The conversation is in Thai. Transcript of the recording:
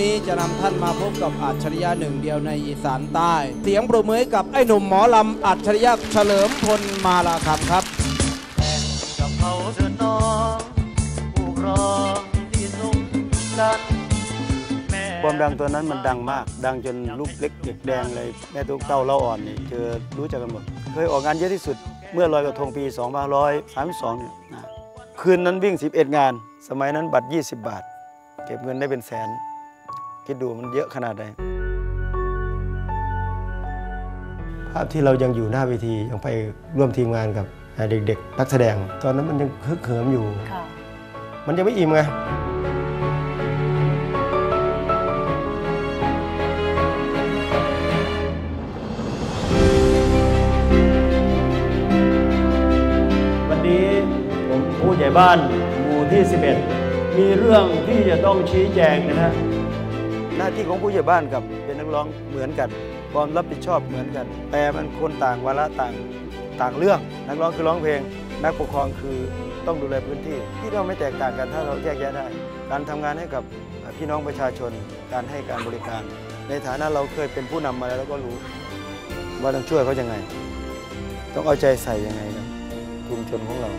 นี้จะนำท่านมาพบกับอัจฉริยะหนึ่งเดียวในอีสานใต้ เสียงปรบมือให้กับไอ้หนุ่มหมอลำอัจฉริยะเฉลิมพลมาลาคำครับกับเขาเถิดน้องผูกรองที่สมกันแม่ความดังตัวนั้นมันดังมาก ดังจนลูกเล็กเด็กแดงเลยแม่ตุ๊กเต้าเล่าอ่อนนี่เจอรู้จักกันหมด เคยออกงานเยอะที่สุดเมื่อลอยกระทงปี2532เนี่ยนะคืนนั้นวิ่ง 11 งาน สมัยนั้นบัตร 20 บาท เก็บเงินได้เป็นแสน คิดดูมันเยอะขนาดไหนภาพที่เรายังอยู่หน้าเวทียังไปร่วมทีมงานกับเด็กๆนักแสดง ตอนนั้นมันยังฮึกเหิมอยู่ค่ะมันยังไม่อิ่มไงวันนี้ผมผู้ใหญ่บ้านหมู่ที่ 11 มีเรื่องที่จะต้องชี้แจงนะฮะ หน้าที่ของผู้ใหญ่บ้านกับเป็นนักร้องเหมือนกันความรับผิดชอบเหมือนกัน แต่มันคนต่างวาระต่างต่างเรื่อง นักร้องคือร้องเพลง นักปกครองคือต้องดูแลพื้นที่ ที่เราไม่แตกต่างกันถ้าเราแยกแยะได้ การทำงานให้กับพี่น้องประชาชนการให้การบริการ ในฐานะเราเคยเป็นผู้นำมาแล้วเราก็รู้ ว่าต้องช่วยเขายังไง ต้องเอาใจใส่ยังไงกับชุมชนของเรา